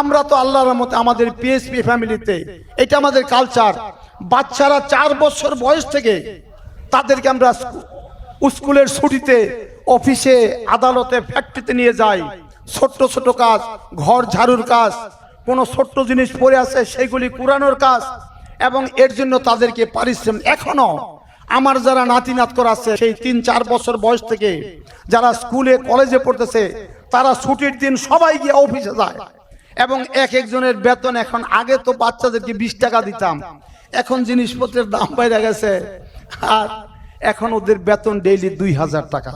আমরা তো আল্লাহর মতে আমাদের পিএসপি ফ্যামিলিতে এটা আমাদের কালচার বাচ্চারা চার বছর বয়স থেকে তাদেরকে আমরা স্কুলের ছুটিতে অফিসে আদালতে ফ্যাক্টরিতে নিয়ে যাই। ছোট্ট ছোট কাজ, ঘর ঝাড়ুর কাজ, কোনো ছোট্ট জিনিস পড়ে আছে, সেগুলি কুরানোর কাজ, এবং এর জন্য তাদেরকে পারিশ্রমিক এখনও আমার যারা নাতি নাত করা আছে, সেই তিন চার বছর বয়স থেকে যারা স্কুলে, কলেজে পড়তেছে, তারা ছুটির দিন সবাই গিয়ে অফিসে যায়। এবং এক একজনের বেতন এখন, আগে তো বাচ্চাদেরকে বিশ টাকা দিতাম। এখন জিনিসপত্রের দাম বাইরে গেছে। আর এখন ওদের বেতন ডেইলি দুই হাজার টাকা।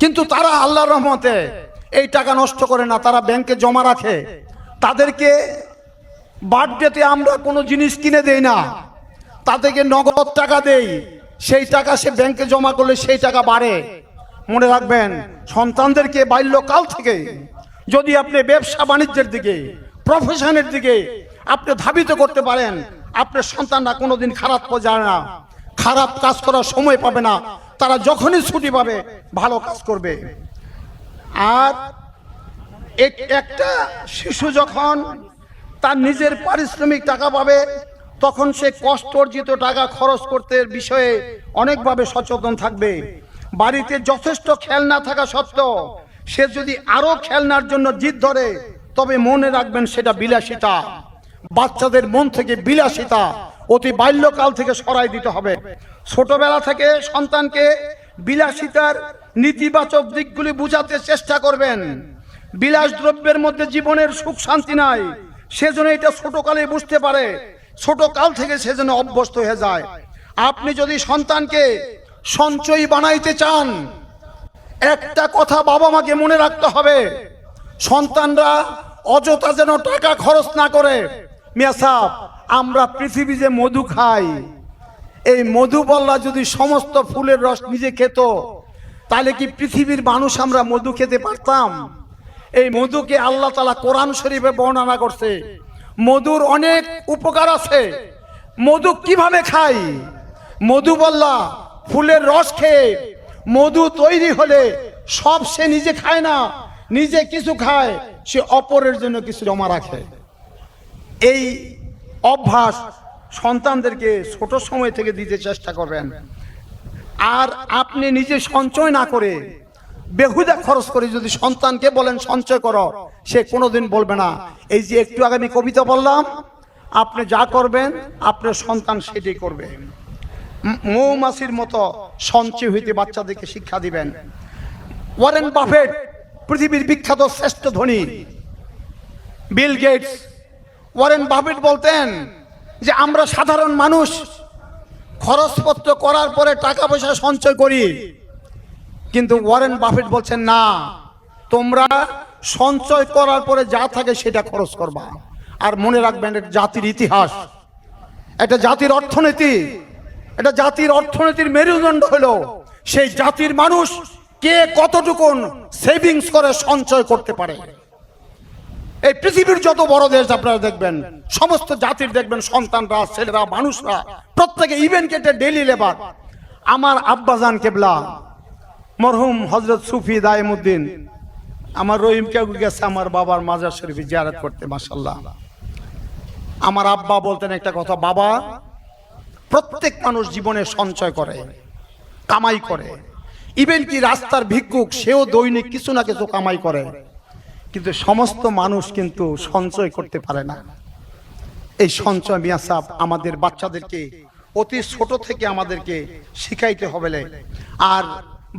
কিন্তু তারা আল্লাহর রহমতে এই টাকা নষ্ট করে না, তারা ব্যাংকে জমা রাখে। তাদেরকে বার্থডেতে আমরা কোনো জিনিস কিনে দেই না। তাদেরকে নগদ টাকা দেই। সেই টাকা সে ব্যাংকে জমা করলে সেই টাকা বাড়ে। মনে রাখবেন, সন্তানদেরকে বাল্যকাল থেকে যদি আপনি ব্যবসা বাণিজ্যের দিকে প্রফেশনের দিকে আপনি ধাবিত করতে পারেন আপনার সন্তানরা কোনোদিন খারাপ যায় না, খারাপ কাজ করার সময় পাবে না, তারা যখনই ছুটি পাবে, ভালো কাজ করবে। আর এক- একটা শিশু যখন তার নিজের পারিশ্রমিক টাকা পাবে, তখন সে কষ্ট অর্জিত টাকা খরচ করতে বিষয়ে অনেকভাবে সচেতন থাকবে। বাড়িতে যথেষ্ট খেলনা থাকা সত্ত্বেও সে যদি আরও খেলনার জন্য জিদ ধরে, তবে মনে রাখবেন সেটা বিলাসিতা। বাচ্চাদের মন থেকে বিলাসিতা অতি বাল্যকাল থেকে সরাই দিতে হবে। ছোটবেলা থেকে সন্তানকে বিলাসিতার নেতিবাচক দিকগুলি বুঝাতে চেষ্টা করবেন। বিলাস দ্রব্যের মধ্যে জীবনের সুখ শান্তি নাই, সেজন্য এটা ছোটকালে বুঝতে পারে। ছোট কাল থেকে সেজন্য অভ্যস্ত হয়ে যায়। আপনি যদি সন্তানকে সঞ্চয়ী বানাইতে চান একটা কথা বাবা মাকে মনে রাখতে হবে। সন্তানরা অযথা যেন টাকা খরচ না করে। মিয়া সাহ, আমরা পৃথিবী যে মধু খাই এই মধু বল্লা যদি সমস্ত ফুলের রস নিজে খেত তাহলে কি পৃথিবীর মানুষ আমরা মধু খেতে পারতাম? এই মধুকে আল্লাহ তালা কোরআন শরীফে বর্ণনা করছে। মধুর অনেক উপকার আছে। মধু কীভাবে খাই? মধু বল্লা ফুলের রস খেয়ে মধু তৈরি হলে সব সে নিজে খায় না, নিজে কিছু খায়, সে অপরের জন্য কিছু জমা রাখে। এই অভ্যাস সন্তানদেরকে ছোট সময় থেকে দিতে চেষ্টা করবেন। আর আপনি নিজে সঞ্চয় না করে বেহুদা খরচ করে যদি সন্তানকে বলেন, সঞ্চয় করো, সে কোনোদিন বলবে না। এই যে একটু আগে আমি কবিতা বললাম, আপনি যা করবেন, আপনার সন্তান সেটাই করবে। মৌমাছির মতো সঞ্চয় হইতে বাচ্চাদেরকে শিক্ষা দিবেন। ওয়ারেন বাফেট, পৃথিবীর বিখ্যাত শ্রেষ্ঠ ধনী। বিল গেটস, ওয়ারেন বাফেট বলতেন যে, আমরা সাধারণ মানুষ, খরচপত্র করার পরে টাকা পয়সা সঞ্চয় করি। কিন্তু ওয়ারেন বাফেট বলছেন, না, তোমরা সঞ্চয় করার পরে যা থাকে সেটা খরচ করবা। আর মনে রাখবেন জাতির ইতিহাস। এটা জাতির অর্থনীতি। এটা জাতির অর্থনীতির মেরুদণ্ড হলো, সেই জাতির মানুষ কে কতটুকুন সেভিংস করে সঞ্চয় করতে পারে। এই পৃথিবীর যত বড় দেশ আপনারা দেখবেন, সমস্ত জাতির দেখবেন, সন্তানরা, ছেলেরা, মানুষরা, প্রত্যেকে ইভেন কেটে ডেলি লেবার আমার আব্বাজান কেবলা, মরহুম হজরত সুফি দায়মুদ্দিন, আমার রহিম কেউ গেছে আমার বাবার মাজার শরীফে জিয়ারত করতে মাসাল্লাহ আমার আব্বা বলতেন একটা কথা, বাবা প্রত্যেক মানুষ জীবনে সঞ্চয় করে, কামাই করে। ইভেন কি রাস্তার ভিক্ষুক, সেও দৈনিক কিছু না কিছু কামাই করে। কিন্তু সমস্ত মানুষ কিন্তু সঞ্চয় করতে পারে না। এই সঞ্চয় মিয়া সাহেব আমাদের বাচ্চাদেরকে, অতি ছোট থেকে আমাদেরকে শিখাইতে হবে। আর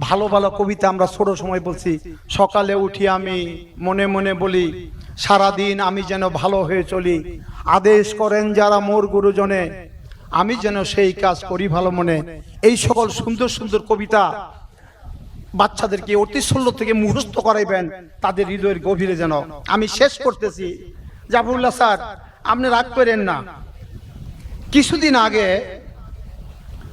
ভালো ভালো কবিতা আমরা ছোট সময় বলছি, সকালে উঠি আমি, মনে মনে বলি, সারাদিন আমি যেন ভালো হয়ে চলি। আদেশ করেন যারা মোর গুরুজনে আমি যেন সেই কাজ করি ভালো মনে। এই সকল সুন্দর সুন্দর কবিতা বাচ্চাদেরকে অতি ষোলো থেকে মুখস্থ করাইবেন, তাদের হৃদয়ের গভীরে যেন। আমি শেষ করতেছি। জাফরুল্লাহ স্যার, আপনি রাগ করেন না। কিছুদিন আগে